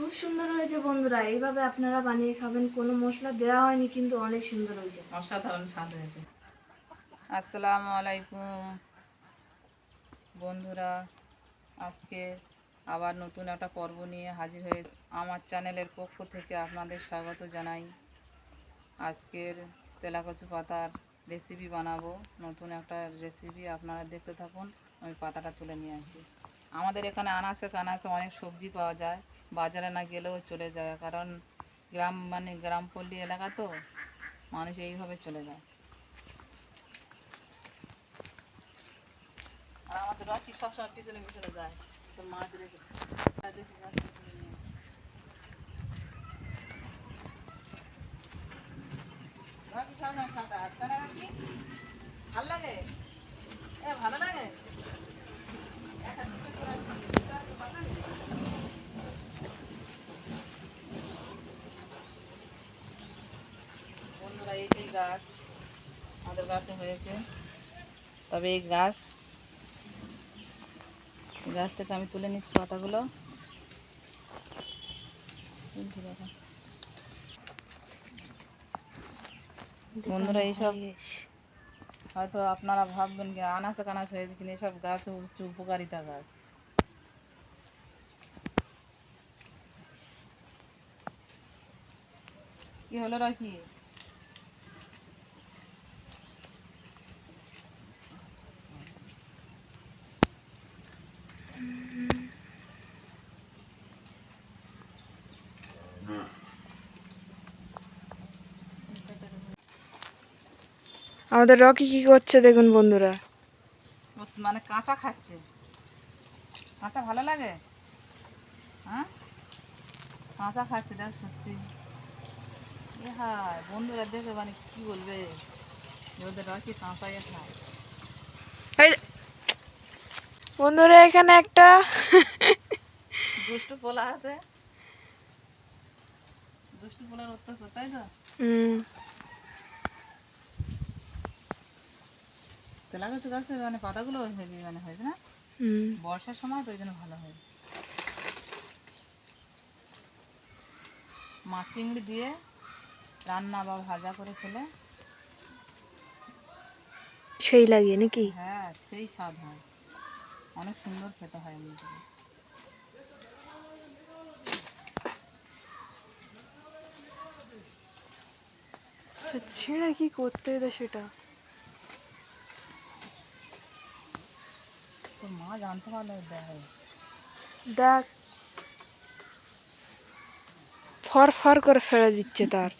খুব সুন্দর হয়েছে বন্ধুরা। এইভাবে আপনারা বানিয়ে খাবেন, কোনো মশলা দেওয়া হয়নি, কিন্তু অনেক সুন্দর হয়েছে। অসাধারণ স্বাদ হয়েছে। আসসালামু আলাইকুম। বন্ধুরা, আজকে আবার নতুন একটা পর্ব নিয়ে হাজির হয়ে আমার চ্যানেলের পক্ষ থেকে আপনাদের স্বাগত জানাই। আজকের তেলাকচু পাতার রেসিপি বানাবো। নতুন একটা রেসিপি আপনারা দেখতে থাকুন। আমি পাতাটা তুলে নিয়ে আসি। আমাদের এখানে আনাচে কানাচে অনেক সবজি পাওয়া যায়। বাজারে না গেলেও চলে যায়। কারণ গ্রাম মানে গ্রাম গ্রামপল্লী এলাকা তো, মানুষ এইভাবে চলে যায়। আর আমাদের রকি পিছনে পিছনে যায়। তো মাছ। রকি না লাগে? এ ভালো লাগে? দুটো করে আছে, দুটো আছে, ভালো লাগে? বন্ধুরা এই সেই গাছ আমাদের গাছে হয়েছে তবে এই গাছ এই গাছ থেকে আমি তুলে নিচ্ছি পাতাগুলো তুলছি দেখো। বন্ধুরা এইসব হয়তো আপনারা ভাববেন যে আনাচে কানাচে হয়েছে কিন্তু এসব গাছ হচ্ছে উপকারিতা গাছ কি হলো রাখি আমাদের রকি কি করছে দেখুন বন্ধুরা। মানে কাঁচা খাচ্ছে। কাঁচা ভালো লাগে? হ্যাঁ? কাঁচা খাচ্ছে দেখ সত্যি। হায় বন্ধুরা দেখে মানে কি বলবে? ওদের রকি কাঁচাই খায়। বন্ধুরা এখানে একটা দুষ্টু পোলা আছে। দুষ্টু পোলার অত্যাচার তাই তো? হুম। তেলা গাছ গাছে মানে পাতাগুলো হেভি মানে হয়েছে না? বর্ষার সময় তো ওই জন্য ভালো হয়। মাছ চিংড়ি দিয়ে রান্না বা ভাজা করে খেলে সেই লাগে নাকি? হ্যাঁ সেই স্বাদ হয়। অনেক সুন্দর খেতে হয় এমনি। সেটা কি করতে সেটা? মা জানতে পারলে দেয় দেখ। ফর ফর করে ফেলে দিচ্ছে তার।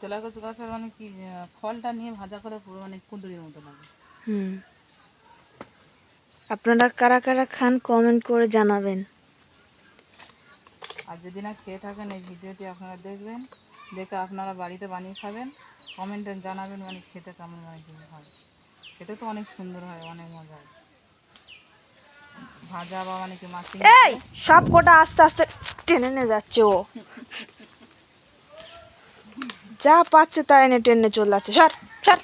তেলা কচু গাছের মানে কি ফলটা নিয়ে ভাজা করে পুরো মানে কুঁদরির মতো লাগে। হুম। আপনারা কারা কারা খান কমেন্ট করে জানাবেন। আর যদি না খেয়ে থাকেন এই ভিডিওটি আপনারা দেখবেন, দেখে আপনারা বাড়িতে বানিয়ে খাবেন কমেন্টে জানাবেন মানে খেতে কেমন মানে কি হয়। খেতে তো অনেক সুন্দর হয়, অনেক মজা হয়। ভাজা বা মানে কি মাছ এই, সব কটা আস্তে আস্তে টেনে নিয়ে যাচ্ছে ও। যা পাচ্ছে তাই এনে টেনে চলে যাচ্ছে। সর সর।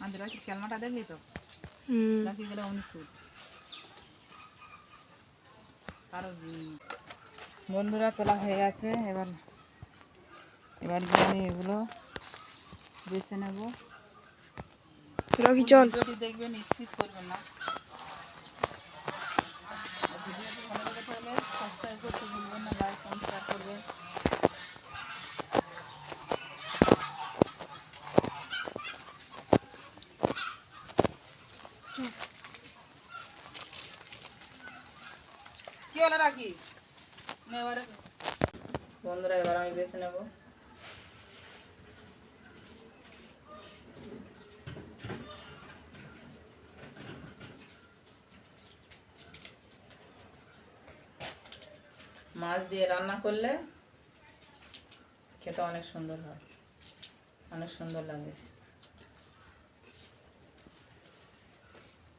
আমাদের বাড়িতে ক্যালমাটা দেখলি তো? বাকি গেলে আর বন্ধুরা তোলা হয়ে গেছে এবার এবার গিয়ে আমি এগুলো বেছে নেব। চল। দেখবে দেখবেন স্থির করবেন না আর ভিডিওটি ভালো লেগে থাকলে সাবস্ক্রাইব করতে ভুলবেন না লাইক কমেন্ট শেয়ার করবেন হলো রাখি। বন্ধুরা, এবার আমি বেছে নেব। মাছ দিয়ে রান্না করলে খেতে অনেক সুন্দর হয়। অনেক সুন্দর লাগে।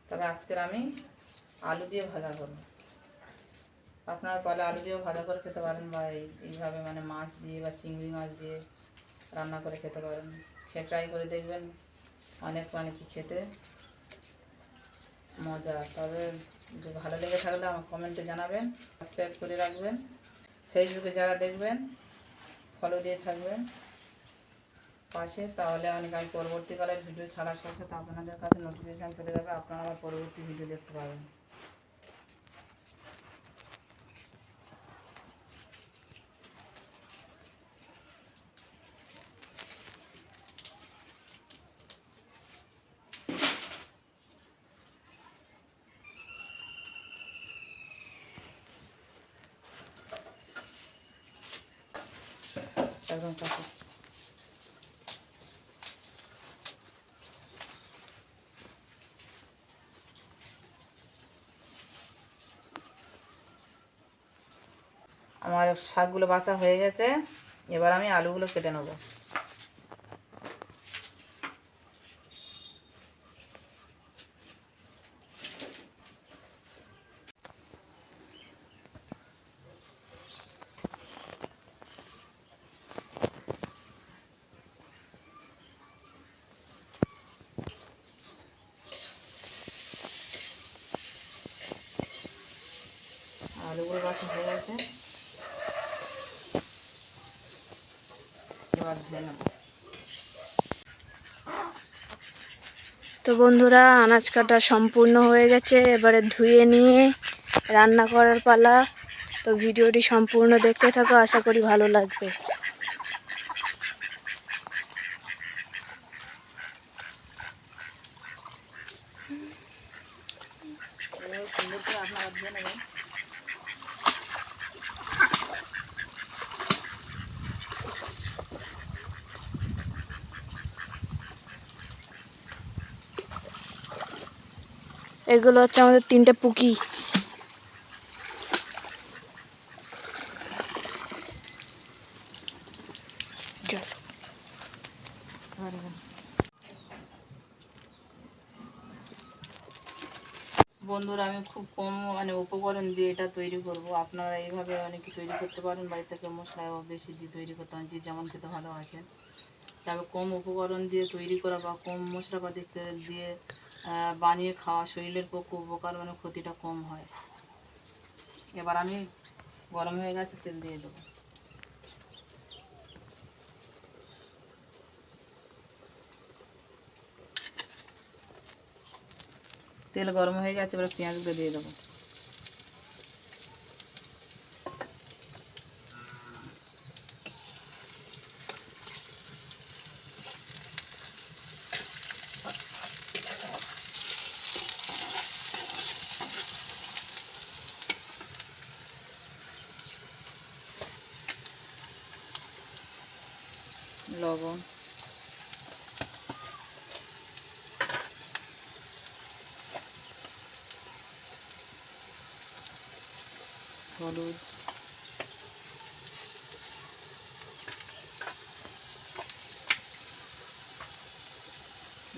তবে আজকের আমি আলু দিয়ে ভাজা করব। আপনার পালে আলু দিয়েও ভাজা করে খেতে পারেন বা এই- এইভাবে মানে মাছ দিয়ে বা চিংড়ি মাছ দিয়ে রান্না করে খেতে পারেন। খেয়ে ট্রাই করে দেখবেন, অনেক মানে কি খেতে মজা। তবে ভালো লেগে থাকলে আমার কমেন্টে জানাবেন সাবস্ক্রাইব করে রাখবেন। ফেসবুকে যারা দেখবেন ফলো দিয়ে থাকবেন। পাশে তাহলে অনেক আমি পরবর্তীকালে ভিডিও ছাড়ার সাথে আপনাদের কাছে নোটিফিকেশান চলে যাবে, আপনারা আমার পরবর্তী ভিডিও দেখতে পাবেন। একদম কাছে আমার শাকগুলো বাঁচা হয়ে গেছে এবার আমি আলুগুলো কেটে নেব। আলুগুলো বাসন হয়ে গেছে। তো বন্ধুরা, আনাজ কাটা সম্পূর্ণ হয়ে গেছে। এবারে ধুয়ে নিয়ে রান্না করার পালা। তো ভিডিওটি সম্পূর্ণ দেখতে থাকো, আশা করি ভালো লাগবে এবার সুন্দর করে আপনারা ধুয়ে নেবেন এগুলো হচ্ছে আমাদের তিনটে পুকি। বন্ধুরা, আমি খুব কম মানে উপকরণ দিয়ে এটা তৈরি করব। আপনারা এইভাবে অনেকে তৈরি করতে পারেন। বাড়ি থেকে মশলা বেশি দিয়ে তৈরি করতে পারেন যে যেমন খেতে ভালোবাসেন। তবে কম উপকরণ দিয়ে তৈরি করা বা কম মশলাপাতি দিয়ে বানিয়ে খাওয়া শরীরের পক্ষে উপকার মানে ক্ষতিটা কম হয়। এবার আমি গরম হয়ে গেছে, তেল দিয়ে দেবো। তেল গরম হয়ে গেছে, এবার পেঁয়াজগুলো দিয়ে দেবো। লবণ হলুদ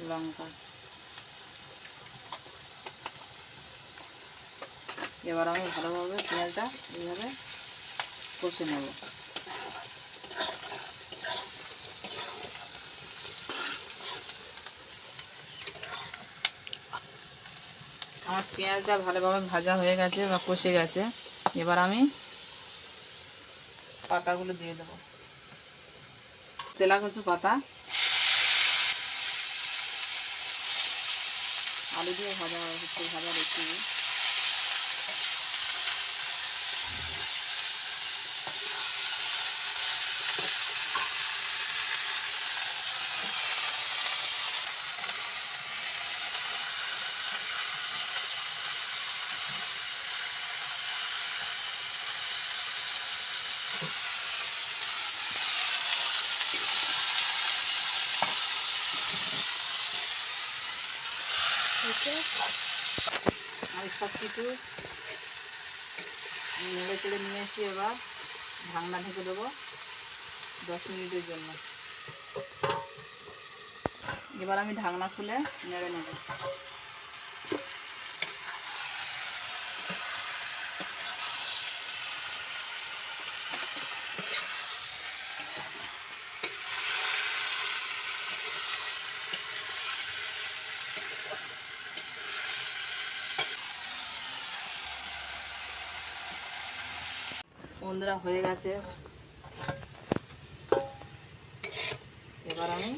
লঙ্কা এবার আমি ভালোভাবে পেঁয়াজটা এইভাবে কষে নেব। আমার পেঁয়াজটা ভালোভাবে ভাজা হয়ে গেছে বা কষে গেছে। এবার আমি পাতাগুলো দিয়ে দেবো। তেলা কচু পাতা, আলু দিয়ে ভাজা হচ্ছে ভাজা রেখে আমি সব কিছু নেড়ে চেড়ে নিয়ে এসে এবার। ঢাকনা ঢেকে দেবো দশ মিনিটের জন্য। এবার আমি ঢাকনা খুলে নেড়ে নেব। বন্ধুরা হয়ে গেছে। এবার আমি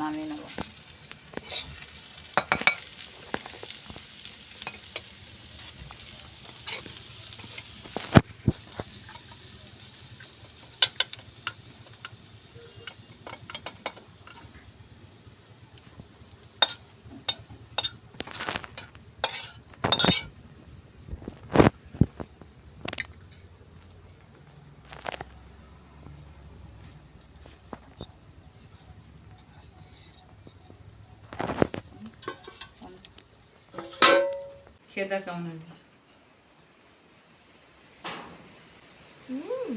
নামিয়ে নেব। খেয়ে দেখ কেমন হয়েছে? হুম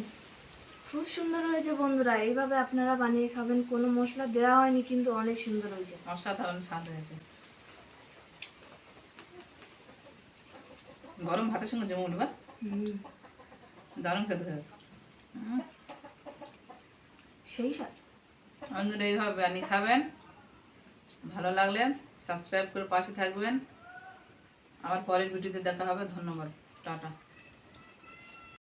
খুব সুন্দর হয়েছে বন্ধুরা। এইভাবে আপনারা বানিয়ে খাবেন কোনো মশলা দেওয়া হয়নি কিন্তু অনেক সুন্দর হয়েছে। অসাধারণ স্বাদ হয়েছে। গরম ভাতের সঙ্গে জমে উঠবে? দারুণ খেতে হয়েছে। সেই স্বাদ। আপনারা এইভাবে বানিয়ে খাবেন। ভালো লাগলে সাবস্ক্রাইব করে পাশে থাকবেন। আবার পরের ভিডিওতে দেখা হবে। ধন্যবাদ। টাটা।